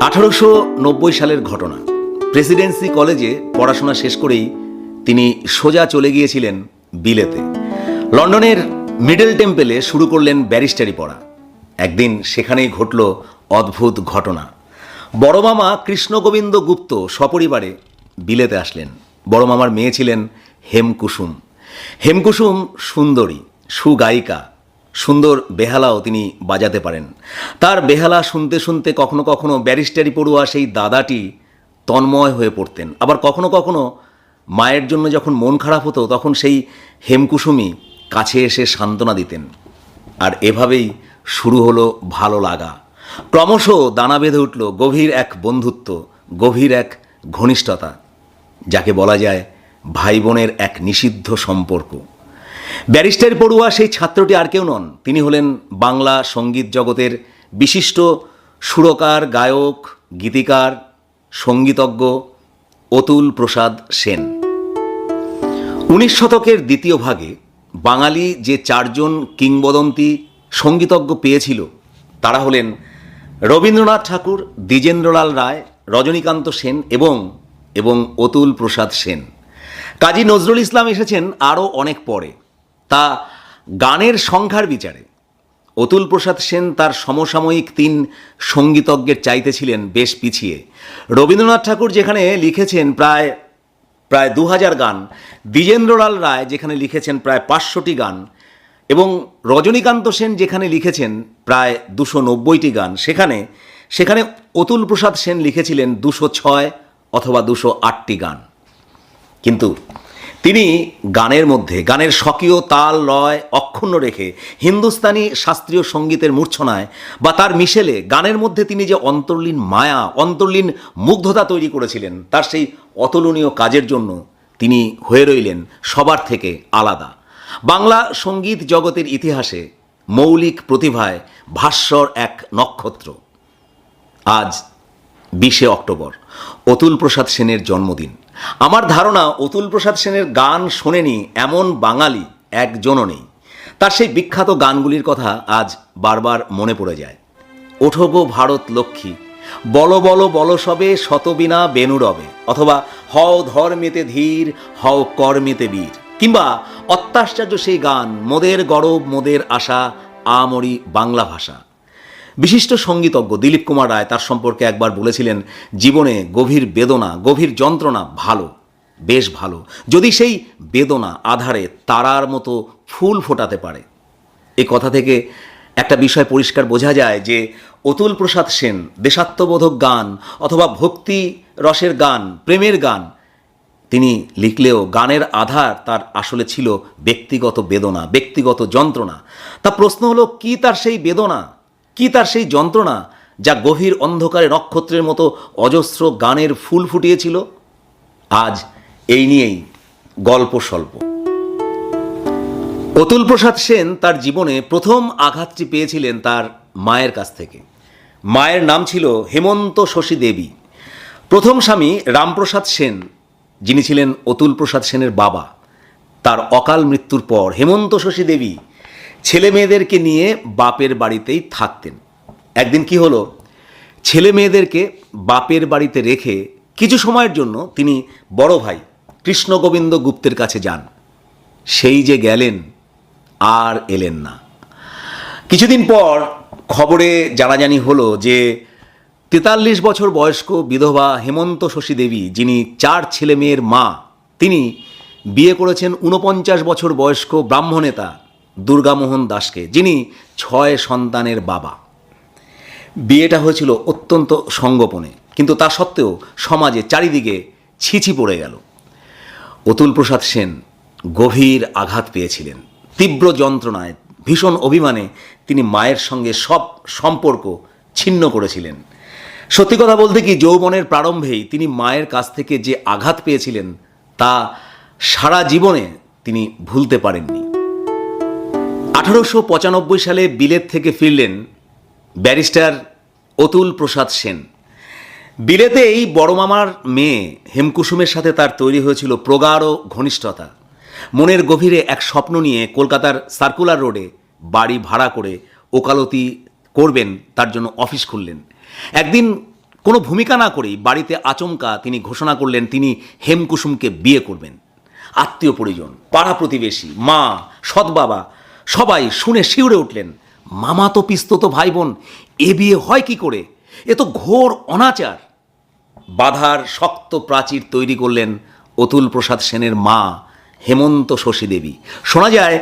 আঠারোশো নব্বই সালের ঘটনা। প্রেসিডেন্সি কলেজে পড়াশোনা শেষ করেই তিনি সোজা চলে গিয়েছিলেন বিলেতে। লন্ডনের মিডল টেম্পেলে শুরু করলেন ব্যারিস্টারি পড়া। একদিন সেখানেই ঘটল অদ্ভুত ঘটনা। বড় মামা কৃষ্ণগোবিন্দ গুপ্ত সপরিবারে বিলেতে আসলেন। বড় মামার মেয়ে ছিলেন হেমকুসুম। হেমকুসুম সুন্দরী, সুগায়িকা সুন্দর বেহালাও তিনি বাজাতে পারেন। তার বেহালা শুনতে শুনতে কখনো কখনো ব্যারিস্টারি পড়ুয়া সেই দাদাটি তন্ময় হয়ে পড়তেন। আবার কখনো কখনো মায়ের জন্য যখন মন খারাপ হতো, তখন সেই হেমকুসুমি কাছে এসে সান্ত্বনা দিতেন। আর এভাবেই শুরু হলো ভালো লাগা। ক্রমশ দানা বেঁধে উঠল গভীর এক বন্ধুত্ব, গভীর এক ঘনিষ্ঠতা, যাকে বলা যায় ভাই বোনের এক নিষিদ্ধ সম্পর্ক। ব্যারিস্টার পড়ুয়া সেই ছাত্রটি আর কেউ নন। তিনি হলেন বাংলা সংগীত জগতের বিশিষ্ট সুরকার, গায়ক, গীতিকার, সঙ্গীতজ্ঞ অতুল প্রসাদ সেন। উনিশ শতকের দ্বিতীয় ভাগে বাঙালি যে চারজন কিংবদন্তি সঙ্গীতজ্ঞ পেয়েছিল, তারা হলেন রবীন্দ্রনাথ ঠাকুর, দ্বিজেন্দ্রলাল রায়, রজনীকান্ত সেন এবং এবং অতুল প্রসাদ সেন। কাজী নজরুল ইসলাম এসেছেন আরও অনেক পরে। তা গানের সংখ্যার বিচারে। অতুল প্রসাদ সেন তার সমসাময়িক তিন সঙ্গীতজ্ঞের চাইতে ছিলেন বেশ পিছিয়ে। রবীন্দ্রনাথ ঠাকুর যেখানে লিখেছেন প্রায় প্রায় দু হাজার গান, দ্বিজেন্দ্রলাল রায় যেখানে লিখেছেন প্রায় পাঁচশোটি গান, এবং রজনীকান্ত সেন যেখানে লিখেছেন প্রায় দুশো নব্বইটি গান, সেখানে সেখানে অতুল প্রসাদ সেন লিখেছিলেন দুশো ছয় অথবা দুশো আটটি গান। কিন্তু তিনি গানের মধ্যে, গানের স্বকীয় তাল, লয়, অক্ষুণ্ণ রেখে হিন্দুস্তানি শাস্ত্রীয় সঙ্গীতের মূর্ছনায় বা তার মিশেলে গানের মধ্যে তিনি যে অন্তর্লীন মায়া, অন্তর্লীন মুগ্ধতা তৈরি করেছিলেন, তার সেই অতুলনীয় কাজের জন্য তিনি হয়ে রইলেন সবার থেকে আলাদা। বাংলা সংগীত জগতের ইতিহাসে মৌলিক প্রতিভায় ভাস্বর এক নক্ষত্র। আজ বিশে অক্টোবর অতুল প্রসাদ সেনের জন্মদিন। আমার ধারণা অতুল প্রসাদ সেনের গান শোনেনি এমন বাঙালি একজনও নেই। তার সেই বিখ্যাত গানগুলির কথা আজ বারবার মনে পড়ে যায়। ওঠো গো ভারত লক্ষ্মী, বলো বলো বলো সবে শতবিনা বেনুরবে অথবা হও ধর্মেতে ধীর, হও কর্মেতে বীর। কিংবা অত্যাশ্চর্য সেই গান, মোদের গরব, মোদের আশা, আমরি বাংলা ভাষা। বিশিষ্ট সঙ্গীতজ্ঞ দিলীপ কুমার রায় তার সম্পর্কে একবার বলেছিলেন, জীবনে গভীর বেদনা, গভীর যন্ত্রণা ভালো, বেশ ভালো। যদি সেই বেদনা আধারে তারার মতো ফুল ফোটাতে পারে। এই কথা থেকে একটা বিষয় পরিষ্কার বোঝা যায় যে, অতুল প্রসাদ সেন, দেশাত্মবোধক গান অথবা ভক্তি রসের গান, প্রেমের গান, তিনি লিখলেও গানের আধার তার আসলে ছিল ব্যক্তিগত বেদনা, ব্যক্তিগত যন্ত্রণা। তা প্রশ্ন হলো, কি তার সেই বেদনা? কি তার সেই যন্ত্রণা যা গভীর অন্ধকারে নক্ষত্রের মতো অজস্র গানের ফুল ফুটিয়েছিল? আজ এই নিয়েই গল্প স্বল্প। অতুল প্রসাদ সেন তার জীবনে প্রথম আঘাতটি পেয়েছিলেন তার মায়ের কাছ থেকে। মায়ের নাম ছিল হেমন্ত শশী দেবী। প্রথম স্বামী রামপ্রসাদ সেন, যিনি ছিলেন অতুল প্রসাদ সেনের বাবা। তার অকাল মৃত্যুর পর হেমন্ত শশী দেবী ছেলে মেয়েদেরকে নিয়ে বাপের বাড়িতেই থাকতেন। একদিন কি হলো? ছেলে মেয়েদেরকে বাপের বাড়িতে রেখে কিছু সময়ের জন্য তিনি বড় ভাই কৃষ্ণগোবিন্দ গুপ্তের কাছে যান। সেই যে গেলেন, আর এলেন না। কিছুদিন পর খবরে জানাজানি হলো যে, তেতাল্লিশ বছর বয়স্ক বিধবা হেমন্ত শশী দেবী, যিনি চার ছেলে মেয়ের মা, তিনি বিয়ে করেছেন ঊনপঞ্চাশ বছর বয়স্ক ব্রাহ্মণেতা দুর্গামোহন দাসকে, যিনি ছয় সন্তানের বাবা। বিয়েটা হয়েছিল অত্যন্ত সঙ্গোপনে, কিন্তু তা সত্ত্বেও সমাজে চারিদিকে ছিছি পড়ে গেল। অতুল প্রসাদ সেন গভীর আঘাত পেয়েছিলেন। তীব্র যন্ত্রণায়, ভীষণ অভিমানে তিনি মায়ের সঙ্গে সব সম্পর্ক ছিন্ন করেছিলেন। সত্যি কথা বলতে কি, যৌবনের প্রারম্ভেই তিনি মায়ের কাছ থেকে যে আঘাত পেয়েছিলেন, তা সারা জীবনে তিনি ভুলতে পারেননি। আঠারোশো পঁচানব্বই সালে বিলেত থেকে ফিরলেন ব্যারিস্টার অতুল প্রসাদ সেন। বিলেতেই বড় মামার মেয়ে হেমকুসুমের সাথে তার তৈরি হয়েছিল প্রগাঢ় ঘনিষ্ঠতা। মনের গভীরে এক স্বপ্ন নিয়ে কলকাতার সার্কুলার রোডে বাড়ি ভাড়া করে ওকালতি করবেন, তার জন্য অফিস খুললেন। একদিন কোনো ভূমিকা না করেই বাড়িতে আচমকা তিনি ঘোষণা করলেন, তিনি হেমকুসুমকে বিয়ে করবেন। আত্মীয় পরিজন, পাড়া প্রতিবেশী, মা, সৎ বাবা সবাই শুনে শিউরে উঠলেন। মামা তো পিস্তত ভাই বোন এ বিয়ে হয় কি করে? এ তো ঘোর অনাচার। বাধার শক্ত প্রাচীর তৈরি করলেন অতুল প্রসাদ সেনের মা হেমন্ত শশী দেবী। শোনা যায়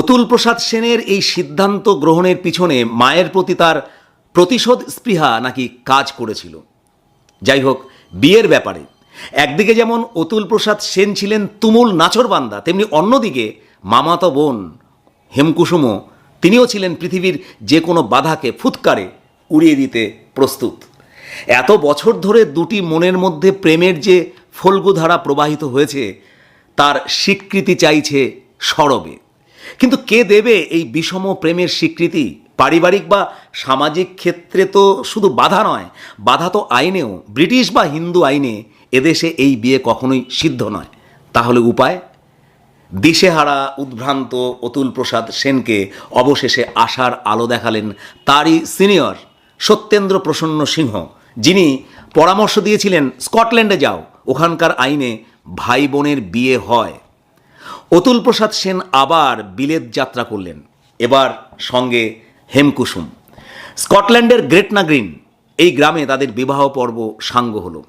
অতুল প্রসাদ সেনের এই সিদ্ধান্ত গ্রহণের পিছনে মায়ের প্রতি তার প্রতিশোধ স্পৃহা নাকি কাজ করেছিল। যাই হোক, বিয়ের ব্যাপারে। একদিকে যেমন অতুল প্রসাদ সেন ছিলেন তুমুল নাচরবান্দা তেমনি অন্যদিকে মামাতো বোন হেমকুসুমও তিনিও ছিলেন পৃথিবীর যে কোনো বাধাকে ফুৎকারে উড়িয়ে দিতে প্রস্তুত। এত বছর ধরে দুটি মনের মধ্যে প্রেমের যে ফল্গুধারা প্রবাহিত হয়েছে, তার স্বীকৃতি চাইছে সরবে। কিন্তু কে দেবে এই বিষম প্রেমের স্বীকৃতি? পারিবারিক বা সামাজিক ক্ষেত্রে তো শুধু বাধা নয়, বাধা তো আইনেও। ব্রিটিশ বা হিন্দু আইনে এদেশে এই বিয়ে কখনোই সিদ্ধ নয়। তাহলে উপায়? দিশেহারা, উদ্ভ্রান্ত অতুল প্রসাদ সেনকে অবশেষে আশার আলো দেখালেন তারই সিনিয়র সত্যেন্দ্র প্রসন্ন সিংহ, যিনি পরামর্শ দিয়েছিলেন, স্কটল্যান্ডে যাও, ওখানকার আইনে ভাই বোনের বিয়ে হয়। অতুল প্রসাদ সেন আবার বিলেত যাত্রা করলেন। এবার সঙ্গে হেমকুসুম। স্কটল্যান্ডের গ্রেটনা গ্রিন এই গ্রামে তাদের বিবাহ পর্ব সাঙ্গ হলো।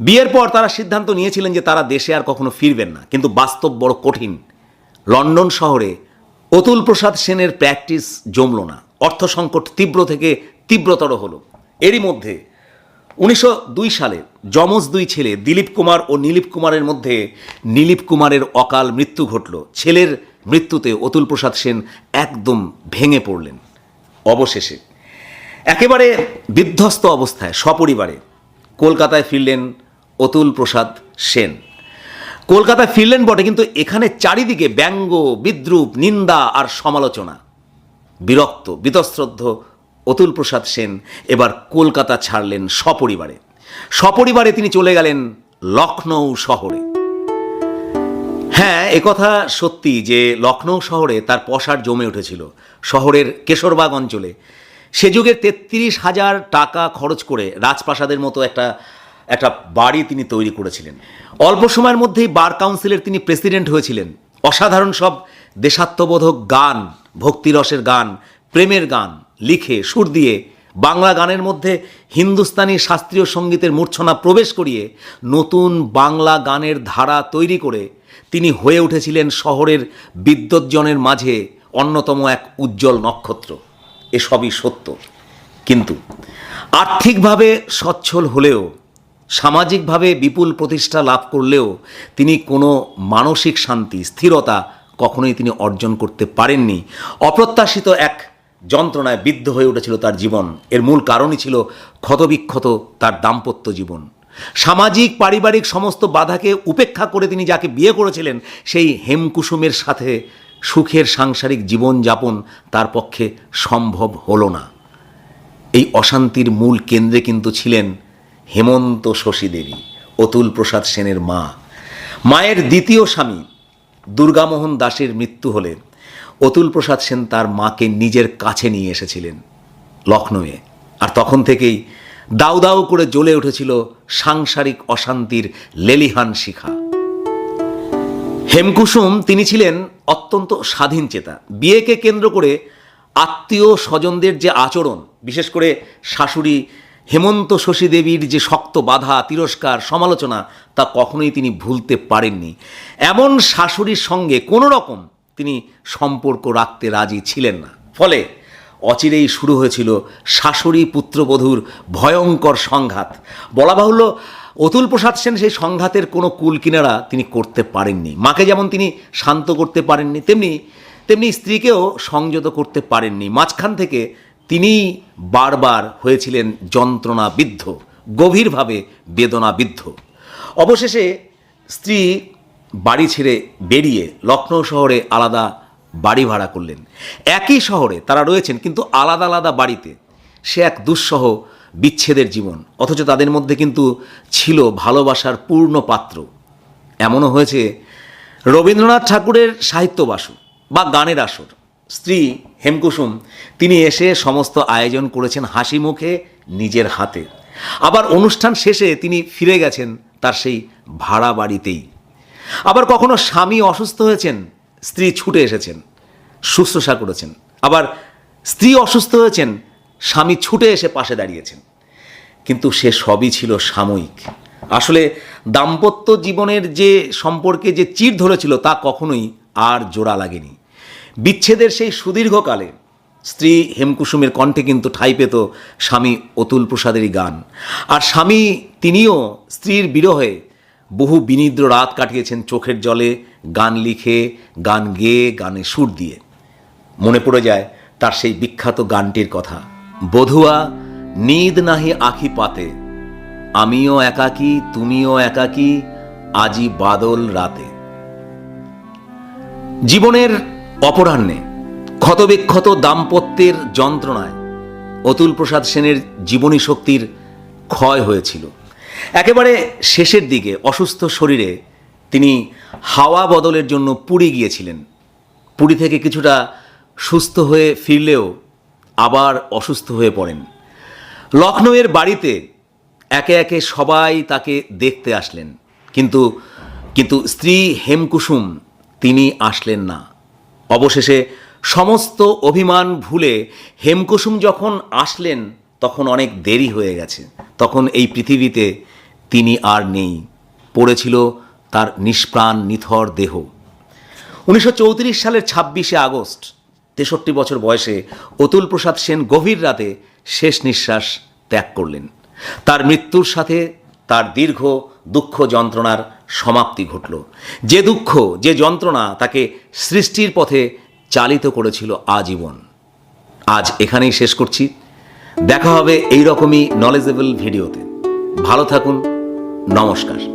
বিয়ের পর তারা সিদ্ধান্ত নিয়েছিলেন যে তারা দেশে আর কখনো ফিরবেন না। কিন্তু বাস্তব বড় কঠিন। লন্ডন শহরে অতুল প্রসাদ সেনের প্র্যাকটিস জমল না। অর্থ সংকট তীব্র থেকে তীব্রতর হলো। এরই মধ্যে উনিশশো দুই সালে যমজ দুই ছেলে দিলীপ কুমার ও নীলীপ কুমারের মধ্যে নীলীপ কুমারের অকাল মৃত্যু ঘটল। ছেলের মৃত্যুতে অতুল প্রসাদ সেন একদম ভেঙে পড়লেন। অবশেষে একেবারে বিধ্বস্ত অবস্থায় সপরিবারে কলকাতায় ফিরলেন অতুল প্রসাদ সেন। কলকাতায় ফিরলেন বটে, কিন্তু এখানে চারিদিকে ব্যঙ্গ, বিদ্রুপ, নিন্দা আর সমালোচনা। বিরক্ত, বিতশ্রদ্ধ অতুল প্রসাদ সেন এবার কলকাতা ছাড়লেন সপরিবারে। সপরিবারে তিনি চলে গেলেন লখনৌ শহরে। হ্যাঁ একথা সত্যি যে লখনৌ শহরে তার পসার জমে উঠেছিল। শহরের কেশরবাগ অঞ্চলে। সে যুগের তেত্রিশ হাজার টাকা খরচ করে রাজপ্রাসাদের মতো একটা একটা বাড়ি তিনি তৈরি করেছিলেন। অল্প সময়ের মধ্যেই বার কাউন্সিলের তিনি প্রেসিডেন্ট হয়েছিলেন। অসাধারণ সব দেশাত্মবোধক গান, ভক্তিরসের গান, প্রেমের গান লিখে, সুর দিয়ে বাংলা গানের মধ্যে হিন্দুস্তানি শাস্ত্রীয় সঙ্গীতের মূর্ছনা প্রবেশ করিয়ে নতুন বাংলা গানের ধারা তৈরি করে তিনি হয়ে উঠেছিলেন শহরের বিদ্যুৎজনের মাঝে অন্যতম এক উজ্জ্বল নক্ষত্র। এসবই সত্য। কিন্তু আর্থিকভাবে সচ্ছল হলেও সামাজিকভাবে বিপুল প্রতিষ্ঠা লাভ করলেও তিনি কোনো মানসিক শান্তি, স্থিরতা কখনোই তিনি অর্জন করতে পারেননি। অপ্রত্যাশিত এক যন্ত্রণায় বিদ্ধ হয়ে উঠেছিল তার জীবন। এর মূল কারণই ছিল ক্ষতবিক্ষত তার দাম্পত্য জীবন। সামাজিক, পারিবারিক সমস্ত বাধাকে উপেক্ষা করে তিনি যাকে বিয়ে করেছিলেন, সেই হেমকুসুমের সাথে সুখের সাংসারিক জীবনযাপন তার পক্ষে সম্ভব হলো না। এই অশান্তির মূল কেন্দ্রে কিন্তু ছিলেন হেমন্ত শশী দেবী, অতুল প্রসাদ সেনের মা। মায়ের দ্বিতীয় স্বামী, দুর্গামোহন দাসের মৃত্যু হলে অতুল প্রসাদ সেন তার মাকে নিজের কাছে নিয়ে এসেছিলেন লখনৌয়ে। আর তখন থেকেই দাউ দাউ করে জ্বলে উঠেছিল সাংসারিক অশান্তির লেলিহান শিখা। হেমকুসুম তিনি ছিলেন অত্যন্ত স্বাধীন চেতা। বিয়েকে কেন্দ্র করে আত্মীয় স্বজনদের যে আচরণ, বিশেষ করে শাশুড়ি হেমন্ত শশী দেবীর যে শক্ত বাধা, তিরস্কার, সমালোচনা, তা কখনোই তিনি ভুলতে পারেননি। এমন শাশুড়ির সঙ্গে কোনো রকম তিনি সম্পর্ক রাখতে রাজি ছিলেন না। ফলে অচিরেই শুরু হয়েছিল শাশুড়ি পুত্রবধূর ভয়ঙ্কর সংঘাত। বলা বাহুল্য, অতুল প্রসাদ সেন সেই সংঘাতের কোনো কুল কিনারা তিনি করতে পারেননি। মাকে যেমন তিনি শান্ত করতে পারেননি, তেমনি তেমনি স্ত্রীকেও সংযত করতে পারেননি। মাঝখান থেকে তিনি বারবার হয়েছিলেন যন্ত্রণাবিদ্ধ, গভীরভাবে বেদনাবিদ্ধ। অবশেষে স্ত্রী বাড়ি ছেড়ে বেরিয়ে লখনৌ শহরে আলাদা বাড়ি ভাড়া করলেন। একই শহরে তারা রয়েছেন কিন্তু আলাদা আলাদা বাড়িতে। সে এক দুঃসহ, বিচ্ছেদের জীবন। অথচ তাদের মধ্যে কিন্তু ছিল ভালোবাসার পূর্ণ পাত্র। এমনও হয়েছে রবীন্দ্রনাথ ঠাকুরের সাহিত্যবাসু বা গানের আসর। স্ত্রী হেমকুসুম, তিনি এসে সমস্ত আয়োজন করেছেন হাসি মুখে নিজের হাতে। আবার অনুষ্ঠান শেষে তিনি ফিরে গেছেন তার সেই ভাড়া বাড়িতেই। আবার কখনো স্বামী অসুস্থ হয়েছেন, স্ত্রী ছুটে এসেছেন, শুশ্রূষা করেছেন। আবার স্ত্রী অসুস্থ হয়েছেন, স্বামী ছুটে এসে পাশে দাঁড়িয়েছেন। কিন্তু সে সবই ছিল সাময়িক। আসলে দাম্পত্য জীবনের যে সম্পর্কে যে চির ধরেছিল তা কখনোই আর জোড়া লাগেনি। বিচ্ছেদের সেই সুদীর্ঘকালে, স্ত্রী হেমকুসুমের কণ্ঠে কিন্তু ঠাই পেত স্বামী অতুল প্রসাদেরই গান। আর স্বামী তিনিও স্ত্রীর বিরহে বহু বিনিদ্র রাত কাটিয়েছেন চোখের জলে, গান লিখে, গান গেয়ে, গানে সুর দিয়ে। মনে পড়ে যায় তার সেই বিখ্যাত গানটির কথা, বধুয়া, নিদ নাহি আখি পাতে, আমিও একাকী, তুমিও একাকী, আজি বাদল রাতে। জীবনের অপরাহ্নে, ক্ষতবিক্ষত দাম্পত্যের যন্ত্রণায় অতুল প্রসাদ সেনের জীবনী শক্তির ক্ষয় হয়েছিল। একেবারে শেষের দিকে অসুস্থ শরীরে তিনি হাওয়া বদলের জন্য পুরী গিয়েছিলেন। পুরী থেকে কিছুটা সুস্থ হয়ে ফিরলেও আবার অসুস্থ হয়ে পড়েন। লখনৌয়ের বাড়িতে একে একে সবাই তাকে দেখতে আসলেন। কিন্তু কিন্তু স্ত্রী হেমকুসুম তিনি আসলেন না। অবশেষে সমস্ত অভিমান ভুলে হেমকুসুম যখন আসলেন, তখন অনেক দেরি হয়ে গেছে। তখন এই পৃথিবীতে তিনি আর নেই। পড়েছিল তার নিষ্প্রাণ, নিথর দেহ। উনিশশো চৌত্রিশ সালের ছাব্বিশে আগস্ট, তেষট্টি বছর বয়সে অতুল প্রসাদ সেন গভীর রাতে শেষ নিঃশ্বাস ত্যাগ করলেন। তার মৃত্যুর সাথে তার দীর্ঘ দুঃখ যন্ত্রণার সমাপ্তি ঘটল। যে দুঃখ, যে যন্ত্রণা তাকে সৃষ্টির পথে চালিত করেছিল আজীবন। আজ এখানেই শেষ করছি। দেখা হবে এই রকমই নলেজেবল ভিডিওতে ভালো থাকুন। নমস্কার।